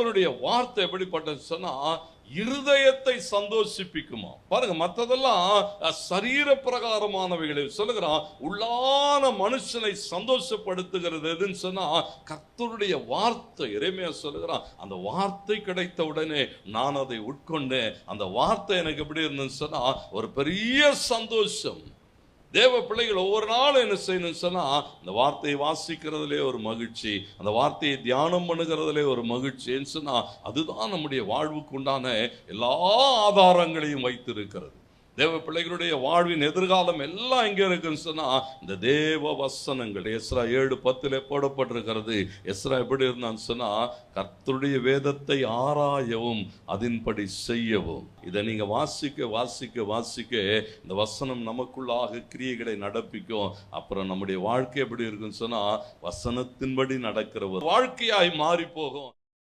தேவனுடைய வார்த்தை எப்படிப்பட்டது சொன்னா இருதயத்தை சந்தோஷிப்பிக்குமா பாருங்க மற்றதெல்லாம் சரீர பிரகாரமானவைகளை சொல்லுகிறான் உள்ளான மனுஷனை சந்தோஷப்படுத்துகிறது எதுன்னு சொன்னா கர்த்தருடைய வார்த்தை. இறைமையா சொல்லுகிறான் அந்த வார்த்தை கிடைத்த உடனே நான் அதை உட்கொண்டேன். அந்த வார்த்தை எனக்கு எப்படி இருந்துன்னு சொன்னா ஒரு பெரிய சந்தோஷம். தேவ பிள்ளைகள் ஒவ்வொரு நாளும் என்ன செய்யணும்னு சொன்னா அந்த வார்த்தையை வாசிக்கிறதுலே ஒரு மகிழ்ச்சி அந்த வார்த்தையை தியானம் பண்ணுகிறதுலே ஒரு மகிழ்ச்சின்னு சொன்னா அதுதான் நம்முடைய வாழ்வுக்கு உண்டான எல்லா ஆதாரங்களையும் வைத்திருக்கிறது. தேவ பிள்ளைகளுடைய வாழ்வின் எதிர்காலம் எல்லாம் எங்கே இருக்குன்னு சொன்னால் இந்த தேவ வசனங்கள் எஸ்ரா ஏழு பத்தில் போடப்பட்டிருக்கிறது. எஸ்ரா எப்படி இருந்தான்னு சொன்னால் கர்த்தருடைய வேதத்தை ஆராயவும் அதன்படி செய்யவும். இதை நீங்கள் வாசிக்க வாசிக்க வாசிக்க இந்த வசனம் நமக்குள்ளாக கிரியைகளை நடப்பிக்கும். அப்புறம் நம்முடைய வாழ்க்கை எப்படி இருக்குன்னு சொன்னால் வசனத்தின்படி நடக்கிற ஒரு வாழ்க்கையாய் மாறி போகும்